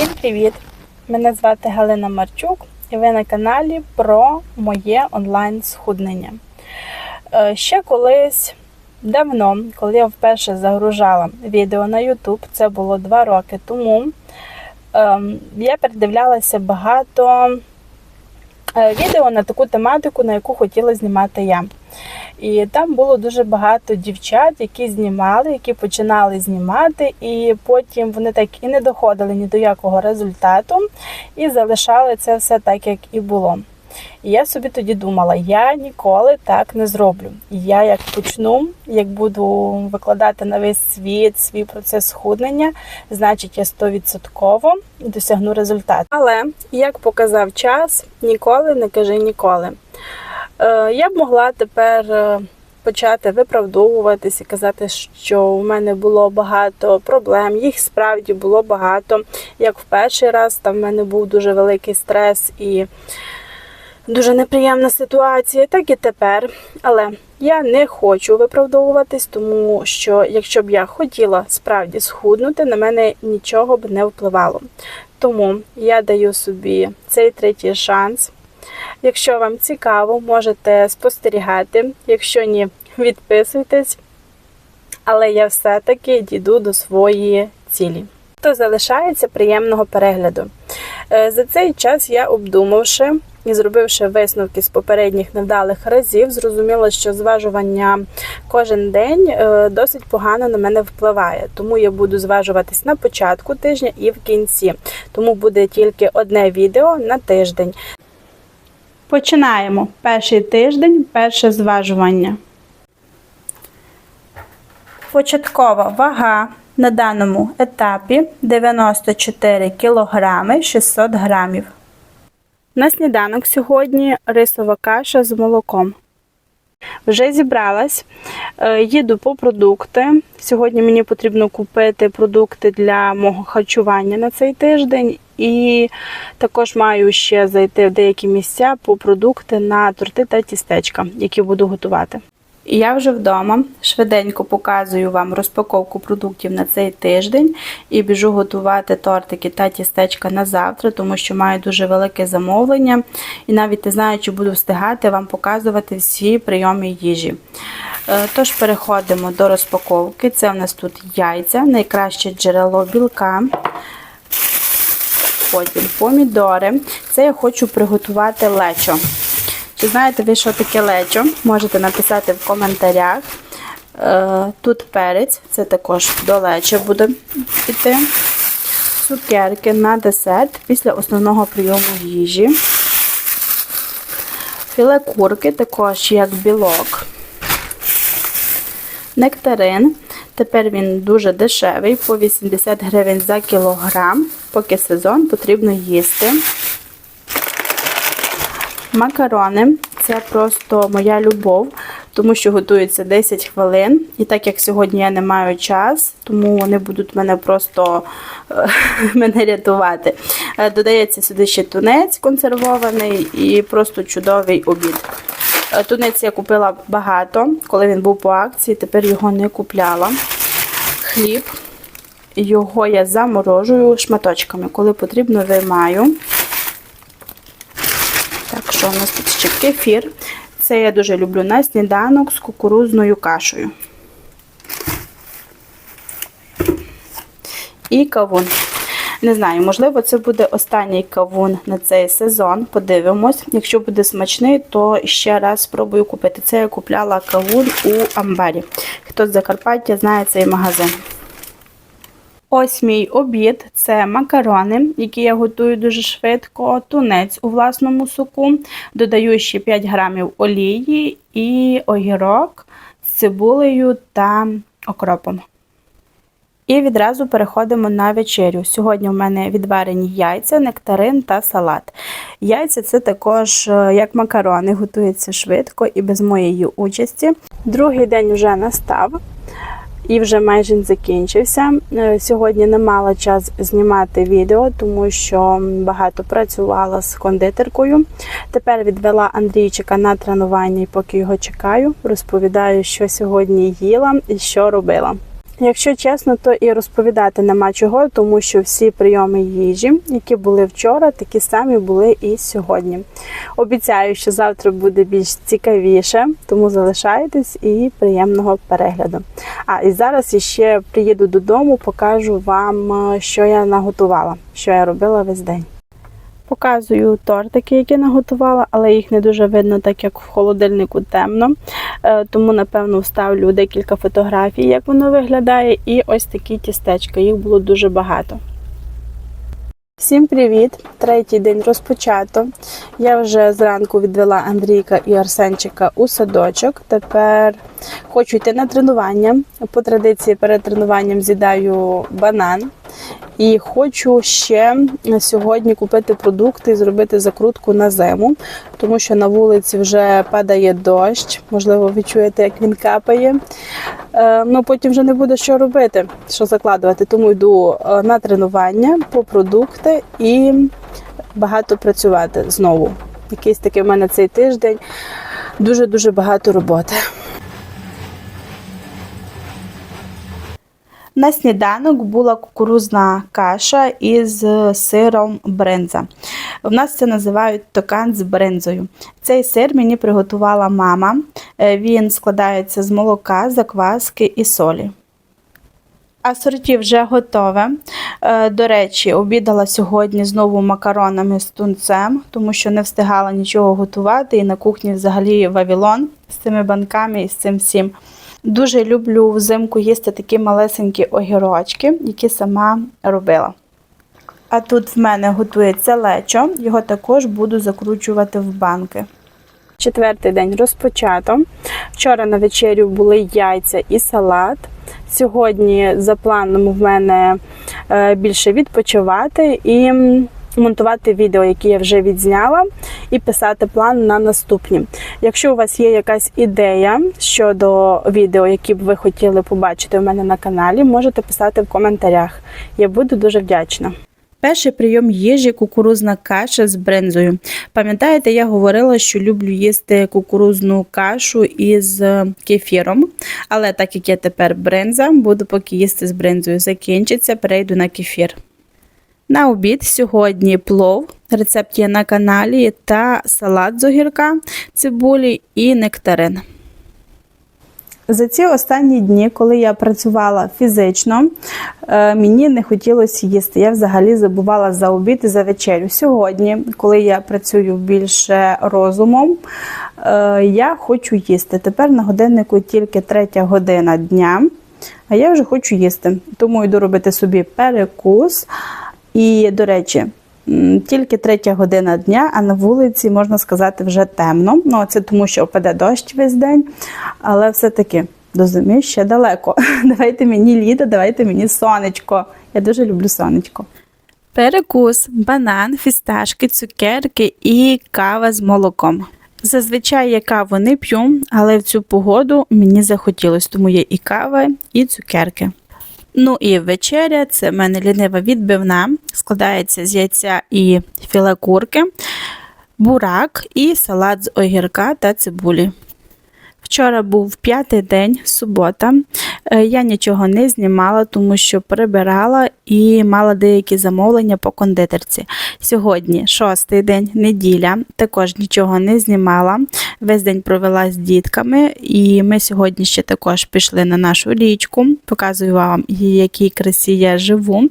Всім привіт! Мене звати Галина Марчук і ви на каналі про моє онлайн схуднення. Е, Ще колись давно, коли я вперше загружала відео на YouTube, це було два роки тому, ем, я передивлялася багато е, відео на таку тематику, на яку хотіла знімати я. І там було дуже багато дівчат, які знімали, які починали знімати, і потім вони так і не доходили ні до якого результату, і залишали це все так, як і було. І я собі тоді думала, я ніколи так не зроблю. Я як почну, як буду викладати на весь світ свій процес схуднення, значить я 100% досягну результату. Але як показав час, ніколи не кажи ніколи. Е, Я б могла тепер е, почати виправдовуватись і казати, що у мене було багато проблем. Їх справді було багато. Як в перший раз, там в мене був дуже великий стрес і дуже неприємна ситуація, так і тепер. Але я не хочу виправдовуватись, тому що якщо б я хотіла справді схуднути, на мене нічого б не впливало. Тому я даю собі цей третій шанс. Якщо вам цікаво, можете спостерігати. Якщо ні, відписуйтесь. Але я все-таки дійду до своєї цілі. То залишається приємного перегляду. Е, За цей час я обдумавши і зробивши висновки з попередніх невдалих разів, зрозуміла, що зважування кожен день е, досить погано на мене впливає. Тому я буду зважуватись на початку тижня і в кінці. Тому буде тільки одне відео на тиждень. Починаємо перший тиждень, перше зважування. Початкова вага на даному етапі 94 кг 600 грамів. На сніданок сьогодні рисова каша з молоком. Вже зібралась, е, їду по продукти. Сьогодні мені потрібно купити продукти для мого харчування на цей тиждень, і також маю ще зайти в деякі місця по продукти на торти та тістечка, які буду готувати. І я вже вдома швиденько показую вам розпаковку продуктів на цей тиждень і біжу готувати тортики та тістечка на завтра, тому що маю дуже велике замовлення і навіть не знаю, чи буду встигати вам показувати всі прийоми їжі. Е, Тож переходимо до розпаковки. Це у нас тут яйця, найкраще джерело білка. Потім помідори. Це я хочу приготувати лечо. Чи знаєте ви, що таке лечо? Можете написати в коментарях. Е, Тут перець, це також до лечо буде піти. Цукерки на десерт після основного прийому їжі. Філе курки також як білок. Нектарин. Тепер він дуже дешевий, по 80 гривень за кілограм. Поки сезон потрібно їсти. Макарони це просто моя любов, тому що готується 10 хвилин. І так як сьогодні я не маю час, тому вони будуть мене просто е, мене рятувати. Е, Додається сюди ще тунець консервований і просто чудовий обід. Е, Тунець я купила багато, коли він був по акції, тепер його не купляла. Хліб. Його я заморожую шматочками. Коли потрібно, виймаю. Що у нас тут ще кефір. Це я дуже люблю на сніданок з кукурузною кашею. І кавун. Не знаю, можливо, це буде останній кавун на цей сезон. Подивимось. Якщо буде смачний, то ще раз спробую купити. Це я купляла кавун у Амбарі. Хто з Закарпаття знає цей магазин. Ось мій обід це макарони, які я готую дуже швидко, тунець у власному соку. Додаю ще 5 грамів олії і огірок з цибулею та окропом. І відразу переходимо на вечерю. Сьогодні в мене відварені яйця, нектарин та салат. Яйця це також е, як макарони, готуються швидко і без моєї участі. Другий день вже настав і вже майже закінчився. Е, Сьогодні не мала час знімати відео, тому що багато працювала з кондитеркою. Тепер відвела Андрійчика на тренування і поки його чекаю, розповідаю, що сьогодні їла і що робила. Якщо чесно, то і розповідати нема чого, тому що всі прийоми їжі, які були вчора, такі самі були і сьогодні. Обіцяю, що завтра буде більш цікавіше, тому залишайтесь і приємного перегляду. А і зараз ще приїду додому, покажу вам, е, що я наготувала, що я робила весь день. Показую тортики, які наготувала, але їх не дуже видно, так як в холодильнику темно. Е, Тому, напевно, вставлю декілька фотографій, як воно виглядає, і ось такі тістечка. Їх було дуже багато. Всім привіт! Третій день розпочато. Я вже зранку відвела Андрійка і Арсенчика у садочок. Тепер хочу йти на тренування. По традиції перед тренуванням з'їдаю банан. І хочу ще сьогодні купити продукти і зробити закрутку на зиму, тому що на вулиці вже падає дощ. Можливо, ви чуєте, як він капає. Е, ну потім вже не буде що робити, що закладувати. Тому йду е, на тренування по продукти і багато працювати знову. Якийсь такий в мене цей тиждень. Дуже дуже багато роботи. На сніданок була кукурузна каша із сиром бринза. В нас це називають токан з бринзою. Цей сир мені приготувала мама. Е, Він складається з молока, закваски і солі. Асорті вже готове. Е, До речі, обідала сьогодні знову макаронами з тунцем, тому що не встигала нічого готувати. І на кухні взагалі Вавилон з цими банками і з цим всім. Дуже люблю взимку їсти такі малесенькі огірочки, які сама робила. А тут в мене готується лечо, його також буду закручувати в банки. Четвертий день розпочато. Вчора на вечерю були яйця і салат. Сьогодні за планом в мене е, більше відпочивати і монтувати відео, які я вже відзняла, і писати план на наступні. Якщо у вас є якась ідея щодо відео, які б ви хотіли побачити у мене на каналі, можете писати в коментарях. Я буду дуже вдячна. Перший прийом їжі кукурузна каша з бринзою. Пам'ятаєте, я говорила, що люблю їсти кукурузну кашу із кефіром. Але так як я тепер бринза, буду поки їсти з бринзою. Закінчиться, перейду на кефір. На обід сьогодні плов, рецепт є на каналі, та салат з огірка, цибулі і нектарин. За ці останні дні, коли я працювала фізично, е, мені не хотілося їсти. Я взагалі забувала за обід і за вечерю. Сьогодні, коли я працюю більше розумом, е, я хочу їсти. Тепер на годиннику тільки третя година дня, а я вже хочу їсти. Тому йду робити собі перекус. І, до речі, тільки третя година дня, а на вулиці, можна сказати, вже темно. Ну, це тому, що впаде дощ весь день, але все-таки до зими ще далеко. Давайте мені літо, давайте мені сонечко. Я дуже люблю сонечко. Перекус, банан, фісташки, цукерки і кава з молоком. Зазвичай я каву не п'ю, але в цю погоду мені захотілося, тому є і кава, і цукерки. Ну і вечеря це в мене лінива відбивна, складається з яйця і філе курки, бурак і салат з огірка та цибулі. Вчора був п'ятий день, субота. Е, Я нічого не знімала, тому що прибирала і мала деякі замовлення по кондитерці. Сьогодні шостий день, неділя, також нічого не знімала. Весь день провела з дітками, і ми сьогодні ще також пішли на нашу річку. Показую вам, в якій красі я живу.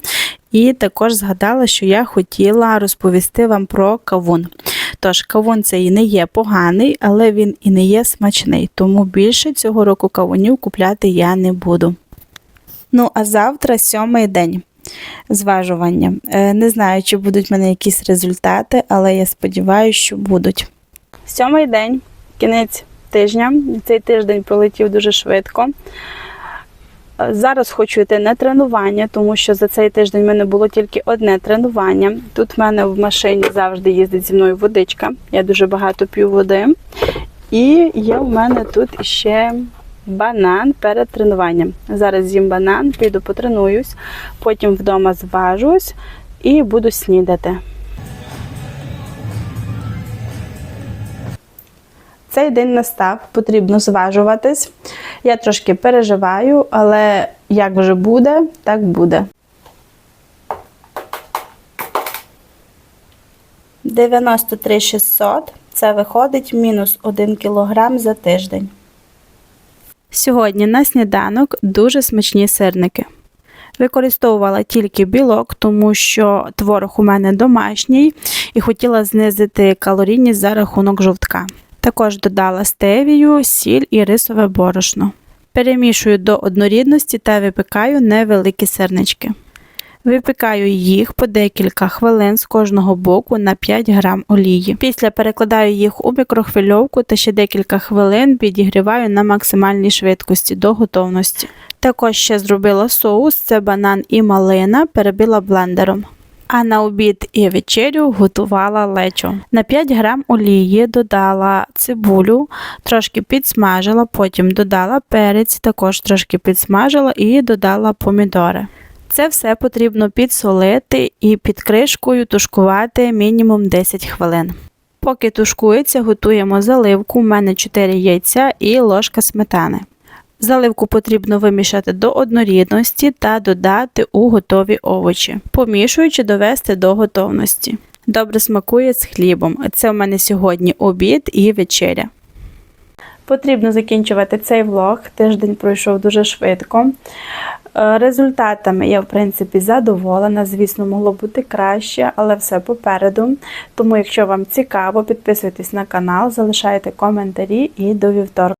І також згадала, що я хотіла розповісти вам про кавун. Тож, кавун цей не є поганий, але він і не є смачний, тому більше цього року кавунів купляти я не буду. Ну, а завтра сьомий день зважування. Е, Не знаю, чи будуть в мене якісь результати, але я сподіваюся, що будуть. Сьомий день, кінець тижня. Цей тиждень пролетів дуже швидко. Е, Зараз хочу йти на тренування, тому що за цей тиждень в мене було тільки одне тренування. Тут в мене в машині завжди їздить зі мною водичка. Я дуже багато п'ю води. І є в мене тут ще банан перед тренуванням. Зараз з'їм банан, піду потренуюсь, потім вдома зважусь і буду снідати. Цей день настав, потрібно зважуватись. Я трошки переживаю, але як вже буде, так буде. 93 600 це виходить мінус 1 кг за тиждень. Сьогодні на сніданок дуже смачні сирники. Використовувала тільки білок, тому що творог у мене домашній і хотіла знизити калорійність за рахунок жовтка. Також додала стевію, сіль і рисове борошно. Перемішую до однорідності та випікаю невеликі сирнички. Випікаю їх по декілька хвилин з кожного боку на 5 грам олії. Після перекладаю їх у мікрохвильовку та ще декілька хвилин підігріваю на максимальній швидкості до готовності. Також ще зробила соус, це банан і малина, перебила блендером. А на обід і вечерю готувала лечо. На 5 грам олії додала цибулю, трошки підсмажила, потім додала перець, також трошки підсмажила і додала помідори. Це все потрібно підсолити і під кришкою тушкувати мінімум 10 хвилин. Поки тушкується, готуємо заливку. У мене 4 яйця і ложка сметани. Заливку потрібно вимішати до однорідності та додати у готові овочі, помішуючи довести до готовності. Добре смакує з хлібом. Це у мене сьогодні обід і вечеря. Потрібно закінчувати цей влог. Тиждень пройшов дуже швидко. Е, Результатами я, в принципі, задоволена. Звісно, могло бути краще, але все попереду. Тому, якщо вам цікаво, підписуйтесь на канал, залишайте коментарі і до вівторка.